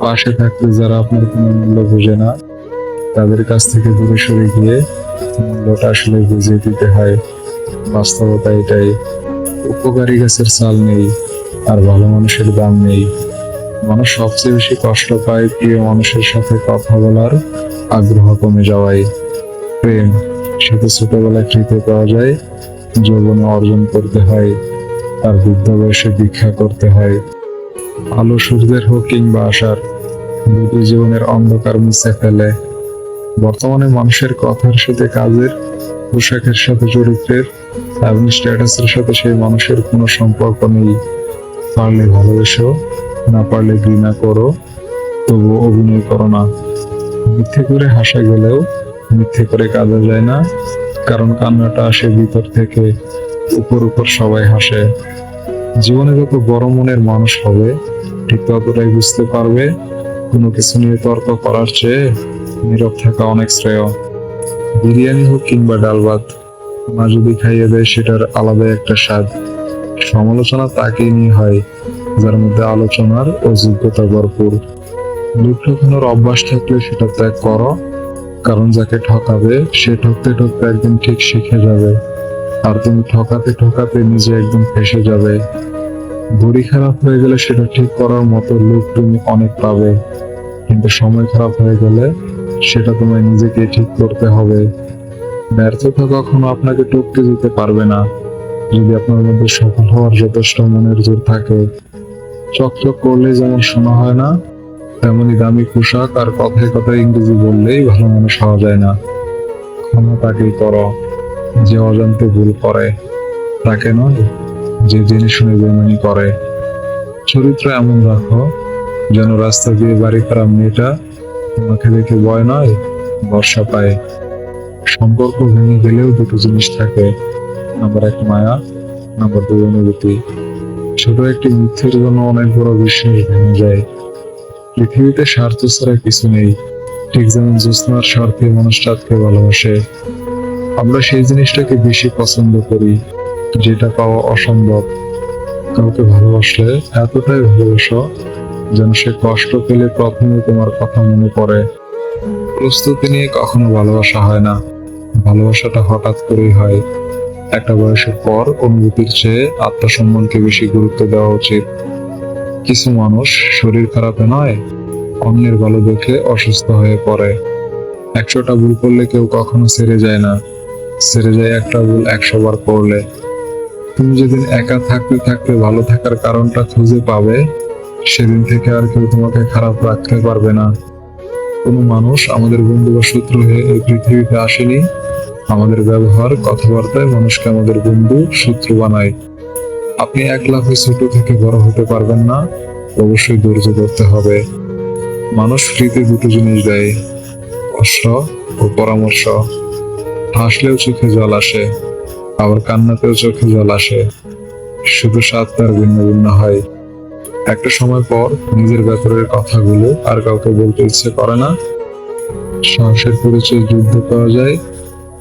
পাশে থাকলে যারা আপনার কোনো মূল্য বোঝে না, তাদের কাছ থেকে দূরে সরে গিয়ে মূল্যটা আসলে বুঝিয়ে দিতে হয়। বাস্তবতা এটাই। উপকারী গাছের চাল নেই, আর ভালো মানুষের দাম নেই। মানুষ সবচেয়ে বেশি কষ্ট পায় প্রিয় মানুষের সাথে কথা বলার আগ্রহ কমে যাওয়ায়। প্রেম, সেটা ছোটবেলায় ফ্রিতে পাওয়া যায়, যৌবনে অর্জন করতে হয়, আর বৃদ্ধ বয়সে দীক্ষা করতে হয়। আলো সূর্যের হোক কিংবা আসার দুটি জীবনের অন্ধকার মুছে ফেলে। বর্তমানে মানুষের কথার সাথে কাজের, পোশাকের সাথে চরিত্রের, এবং স্ট্যাটাসের সাথে সেই মানুষের কোনো সম্পর্ক নেই। পারলে ভালোবেসো, না পারলে ঘৃণা করো তবু অভিনয় করো না। মিথ্যে করে হাসা গেলেও মিথ্যে করে কাঁদা যায় না, কারণ কান্নাটা আসে ভিতর থেকে, উপর উপর সবাই হাসে। জীবনে যত বড় মনের মানুষ হবে, ঠিক ততটাই বুঝতে পারবে, কোনো কিছু নিয়ে তর্ক করার চেয়ে নীরব থাকা অনেক শ্রেয়। বিরিয়ানি হোক কিংবা ডাল ভাত মা যদি খাইয়ে দেয় সেটার আলাদা একটা স্বাদ। সমালোচনা তাকেই নিয়ে হয়, যার মধ্যে আলোচনার ও যোগ্যতা ভরপুর। লোক ঠকানোর অভ্যাস থাকলে সেটা ত্যাগ করো, কারণ যাকে ঠকাবে, সে ঠকতে ঠকতে একদিন ঠিক শিখে যাবে। আর তুমি ঠকাতে ঠকাতে নিজে একদম ফেসে যাবে। ঘড়ি খারাপ হয়ে গেলে সেটা ঠিক করার মতো লোক তুমি অনেক পাবে। কিন্তু সময় খারাপ হয়ে গেলে সেটা তোমায় নিজেকে ঠিক করতে হবে। ব্যর্থতা কখনো আপনাকে টপকে দিতে পারবে না। যদি আপনার মধ্যে সফল হওয়ার যথেষ্ট মনের জোর থাকে, চকচক করলে যেমন শোনা হয় না, তেমনি দামি পোশাক আর কথায় কথায় ইংরেজি বললেই ভালো মানুষ হওয়া যায় না। ক্ষমা তাকেই করো, যে অজান্তে ভুল করে। তাকে নয় যে জেনে শুনে বেমানি করে। চরিত্র এমন রাখো যেন রাস্তা দিয়ে বাড়ি খারাপ মেয়েটা তোমাকে দেখে ভয় নয় বর্ষা পায়। সম্পর্ক ভেঙে গেলেও দুটো জিনিস থাকে। নাম্বার এক মায়া, নাম্বার দুই অনুভূতি। ছোট একটি মিথ্যের জন্য অনেক বড় বিশ্বাস ভেঙে যায়। পৃথিবীতে স্বার্থ ছাড়া কিছু নেই। ঠিক যেমন জ্যোৎস্নার স্বার্থে মানুষ ভালোবাসে। আমরা সেই জিনিসটাকে বেশি পছন্দ করি। যেটা পাওয়া অসম্ভব। কাউকে ভালোবাসলে এতটাই ভালোবাসো যেন সে কষ্ট পেলে প্রথমে তোমার কথা মনে পড়ে। প্রস্তুতি নিয়ে কখনো ভালোবাসা হয় না। ভালোবাসাটা হঠাৎ করেই হয়। একটা বয়সের পর অনুভূতির চেয়ে আত্মসম্মানকে বেশি গুরুত্ব দেওয়া উচিত। কিছু মানুষ শরীর খারাপে নয়, অন্যের ভালো দেখে অসুস্থ হয়ে পড়ে। একশোটা ভুল করলে কেউ কখনো ছেড়ে যায় না। ছেড়ে যায় একটা ভুল একশো বার করলে। তুমি যেদিন একা থাকতে থাকতে ভালো থাকার কারণটা খুঁজে পাবে, সেদিন থেকে আর কেউ তোমাকে খারাপ রাখতে পারবে না। কোনো মানুষ আমাদের বন্ধু বা শত্রু হয়ে এই পৃথিবীতে আসেনি। আমাদের ব্যবহার, কথাবার্তায় মানুষকে আমাদের বন্ধু, শত্রু বানায়। আপনি এক লাফে ছোট থেকে বড় হতে পারবেন না, অবশ্যই ধৈর্য করতে হবে। মানুষ ফ্রিতে দুটো জিনিস দেয়, কষ্ট ও পরামর্শ। হাসলেও চোখে জল আসে। আবার কান্নাতেও চোখে জল আসে। শুধু স্বাদ তার ভিন্ন ভিন্ন হয়। একটা সময় পর নিজের ভেতরের কথাগুলো আর কাউকে বলতে ইচ্ছে করে না। সাহসের পরিচয় যুদ্ধ পাওয়া যায়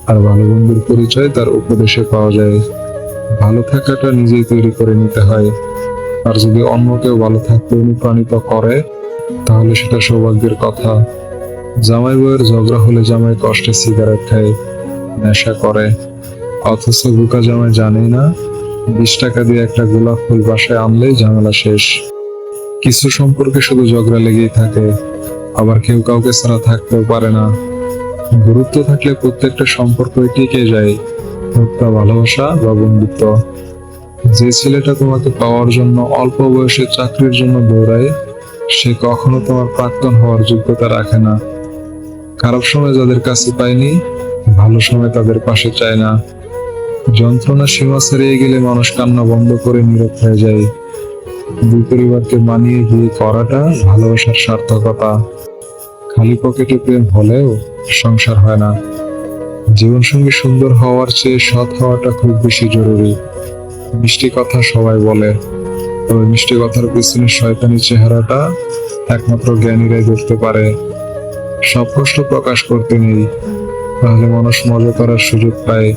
আর ভালো বন্ধুর পরিচয় তার উপদেশে পাওয়া যায়। ভালো থাকাটা নিজেই তৈরি করে নিতে হয়। আর যদি অন্য কেউ ভালো থাকতে অনুপ্রাণিত করে, তাহলে সেটা সৌভাগ্যের কথা। জামাই বউয়ের ঝগড়া হলে জামাই কষ্টে সিগারেট খায়, নেশা করে। অথচ বুকা জামাই জানেই না, বিশ টাকা দিয়ে একটা গোলাপ ফুল বাসায় আনলেই ঝামেলা শেষ। কিছু সম্পর্কে শুধু ঝগড়া লেগেই থাকে, আবার কেউ কাউকে ছাড়া থাকতেও পারে না। গুরুত্ব থাকলে প্রত্যেকটা সম্পর্কই টিকে যায় তা ভালোবাসা বা বন্ধুত্ব। যে ছেলেটা তোমাকে পাওয়ার জন্য অল্প বয়সে চাকরির জন্য দৌড়ায়, সে কখনো তোমার প্রাক্তন হওয়ার যোগ্যতা রাখে না। খারাপ সময় যাদের কাছে পায়নি, ভালো সময় তাদের পাশে চায় না। যন্ত্রণা সীমা ছাড়িয়ে গেলে মানুষ কান্না বন্ধ করে নীরব হয়ে যায়। দুই পরিবারকে মানিয়ে বিয়ে করাটা ভালোবাসার সার্থকতা। খালি পকেটে প্রেম হলেও সংসার হয় না। জীবন সঙ্গী সুন্দর হওয়ার চেয়ে সৎ হওয়াটা খুব বেশি জরুরি। মিষ্টি কথা সবাই বলে। তবে মিষ্টি কথার পিছনে শয়তানি চেহারাটা একমাত্র জ্ঞানীরাই ধরতে পারে। সব কষ্ট প্রকাশ করতে নেই। তাহলে মানুষ মজা করার সুযোগ পায়।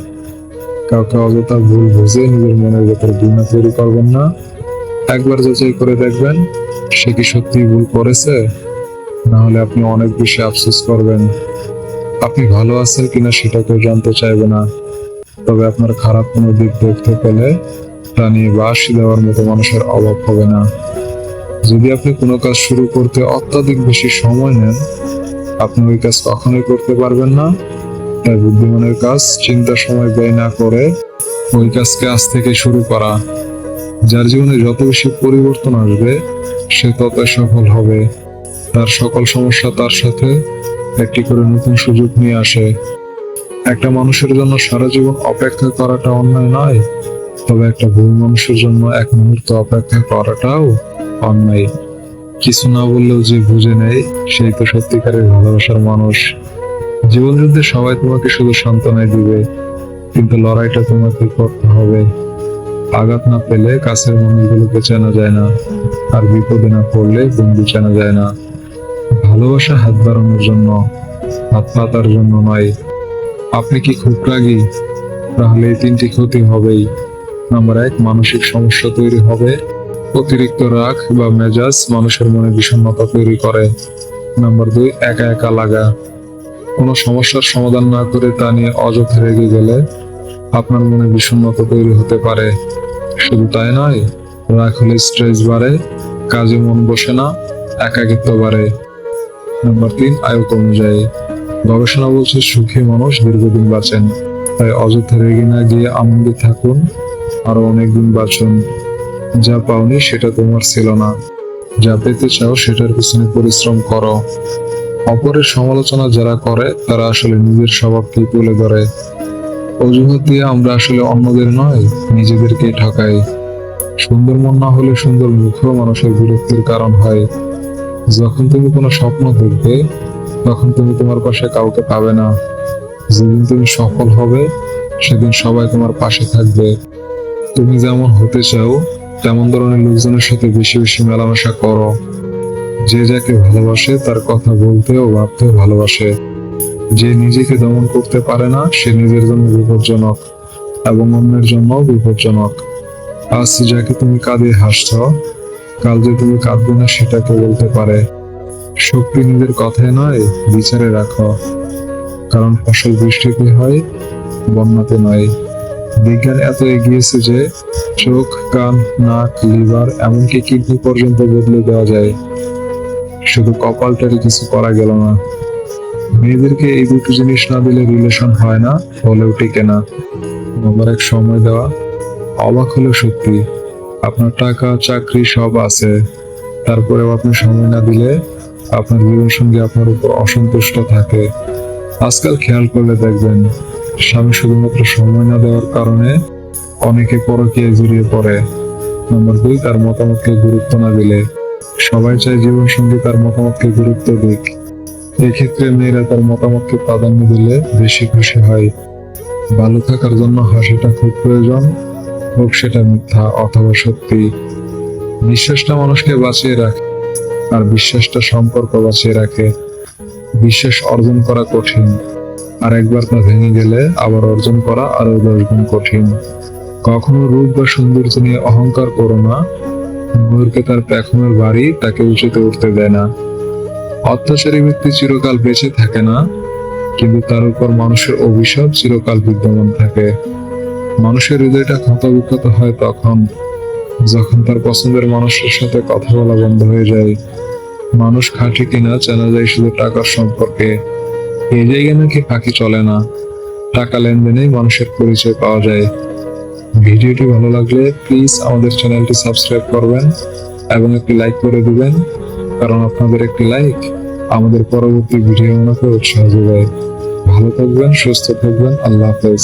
কাউকে অযথা ভুল বুঝে নিজের মনের ভেতর ঘৃণা তৈরি করবেন না। একবার যাচাই করে দেখবেন, সে কি সত্যি ভুল করেছে না হলে আপনি অনেক বেশি আফসোস করবেন। আপনি ভালো আছেন কিনা সেটা কেউ জানতে চাইবে না। তবে আপনার খারাপ কোনো দিক দেখতে পেলে তা নিয়ে বাস দেওয়ার মতো মানুষের অভাব হবে না। যদি আপনি কোনো কাজ শুরু করতে অত্যাধিক বেশি সময় নেন, আপনি ওই কাজ কখনোই করতে পারবেন না। তাই বুদ্ধিমানের কাজ চিন্তা সময় ব্যয় না করে ওই কাজকে আজ থেকে শুরু করা। যার জীবনে যত বেশি পরিবর্তন আসবে, সে তত সফল হবে। তার সকল সমস্যা তার সাথে একটি করে নতুন সুযোগ নিয়ে আসে। একটা মানুষের জন্য সারা জীবন অপেক্ষা করাটা অন্যায় নয়, তবে একটা ভুল মানুষের জন্য এক মুহূর্ত অপেক্ষা করাটাও অন্যায়। কিছু না বললেও যে বুঝে নেয়, সেই তো সত্যিকারের ভালোবাসার মানুষ। জীবন যুদ্ধে সবাই তোমাকে শুধু সান্ত্বনায় দিবে, কিন্তু লড়াইটা তোমাকে করতে হবে। আঘাত না পেলে কাছের মানুষগুলোকে চেনা যায় না, আর বিপদে না পড়লে বন্ধু চেনা যায় না। ভালোবাসা হাত বাড়ানোর জন্য হাত পাতার জন্য নয়। আপনি কি খুব রাগী? তাহলে এই তিনটি ক্ষতি হবেই। নাম্বার এক, মানসিক সমস্যা তৈরি হবে। অতিরিক্ত রাগ বা মেজাজ মানুষের মনে বিষণ্ণতা তৈরি করে। নাম্বার দুই, একা একা লাগা। কোনো সমস্যার সমাধান না করে তা নিয়ে অযথা রেগে গেলে আপনার মনে বিষণ্ণতা তৈরি হতে পারে। শুধু তাই নয়, রাগ হলে স্ট্রেস বাড়ে, কাজে মন বসে না, একাকিত্ব বাড়ে। নাম্বার তিন, আয়ু কমে যায়। গবেষণা বলছে সুখী মানুষ দীর্ঘদিন বাঁচেন, তাই অযথা রেগে না গিয়ে আনন্দে থাকুন, আরও অনেকদিন বাঁচুন। যা পাওনি সেটা তোমার ছিল না। যা পেতে চাও সেটার পিছনে পরিশ্রম করো। অপরের সমালোচনা যারা করে, তারা আসলে নিজের স্বভাবকেই তুলে ধরে। অজুহাত দিয়ে আমরা আসলে অন্যদের নয়, নিজেদেরকে ঠকাই। সুন্দর মন না হলে সুন্দর মুখেও মানুষের বিরক্তির কারণ হয়। যখন তুমি কোনো স্বপ্ন দেখবে, তখন তুমি তোমার পাশে কাউকে পাবে না। যেদিন তুমি সফল হবে, সেদিন সবাই তোমার পাশে থাকবে। তুমি যেমন হতে চাও, তেমন ধরনের লোকজনের সাথে বেশি বেশি মেলামেশা করো। যে যাকে ভালোবাসে তার কথা বলতে ও ভাবতেও ভালোবাসে। যে নিজেকে দমন করতে পারে না, সে নিজের জন্য বিপজ্জনক এবং অন্যের জন্য বিপজ্জনক। আজ যাকে তুমি কাঁদে হাসছ, কাল যে তুমি কাঁদবে না সেটাকে বলতে পারে। শক্তি নিজের কথায় নয়, বিচারে রাখো। কারণ ফসল বৃষ্টিতে হয়, বন্যাতে নয়। বিজ্ঞান এত এগিয়েছে যে চোখ, কান, নাক, লিভার, এমনকি কিডনি পর্যন্ত বদলে দেওয়া যায়। শুধু কপালটারে কিছু করা গেল না। মেয়েদেরকে এই দুটো জিনিস না দিলে রিলেশন হয় না, হলেও টিকে না। নম্বর এক, সময় দেওয়া। অবাক হলেও সত্যি, আপনার টাকা, চাকরি সব আছে। তারপরেও আপনি সময় না দিলে আপনার জীবন সঙ্গী আপনার উপর অসন্তুষ্ট থাকে। আজকাল খেয়াল করলে দেখবেন, স্বামী শুধুমাত্র সময় না দেওয়ার কারণে অনেকে পরকীয় জড়িয়ে পড়ে। নম্বর দুই, তার মতামতকে গুরুত্ব না দিলে। সবাই চায় জীবন সঙ্গী তার মতামতকে গুরুত্ব দিক। এক্ষেত্রে মেয়েরা তার মতামতকে প্রাধান্য দিলে বেশি খুশি হয়। ভালো থাকার জন্য হাসিটা খুব প্রয়োজন, হোক সেটা মিথ্যা অথবা সত্যি। বিশ্বাসটা মানুষকে বাঁচিয়ে রাখে আর বিশ্বাসটা সম্পর্ক বাঁচিয়ে রাখে। বিশ্বাস অর্জন করা কঠিন, আর একবার তা ভেঙে গেলে আবার অর্জন করা আরও দশ গুণ কঠিন। কখনো রূপ বা সৌন্দর্য নিয়ে অহংকার করো না ময়ূরকে তার পেখমের বাড়ি তাকে উঁচুতে উঠতে দেয় না। অত্যাচারী ব্যক্তি চিরকাল বেঁচে থাকে না, কিন্তু তার উপর মানুষের অভিশাপ চিরকাল বিদ্যমান থাকে। মানুষের হৃদয়টা ক্ষত বিক্ষত হয় তখন, যখন তার পছন্দের মানুষের সাথে কথা বলা বন্ধ হয়ে যায়। মানুষ খাঁটি কিনা চেনা যায় শুধু টাকার সম্পর্কে। এই জায়গায় নাকি ফাঁকি চলে না। টাকা লেনদেনেই মানুষের পরিচয় পাওয়া যায়। ভিডিওটি ভালো লাগলে প্লিজ আমাদের চ্যানেলটি সাবস্ক্রাইব করবেন এবং একটি লাইক করে দেবেন, কারণ আপনাদের একটি লাইক আমাদের পরবর্তী ভিডিও বানাতে উৎসাহ যোগায়। ভালো থাকবেন, সুস্থ থাকবেন, আল্লাহ হাফেজ।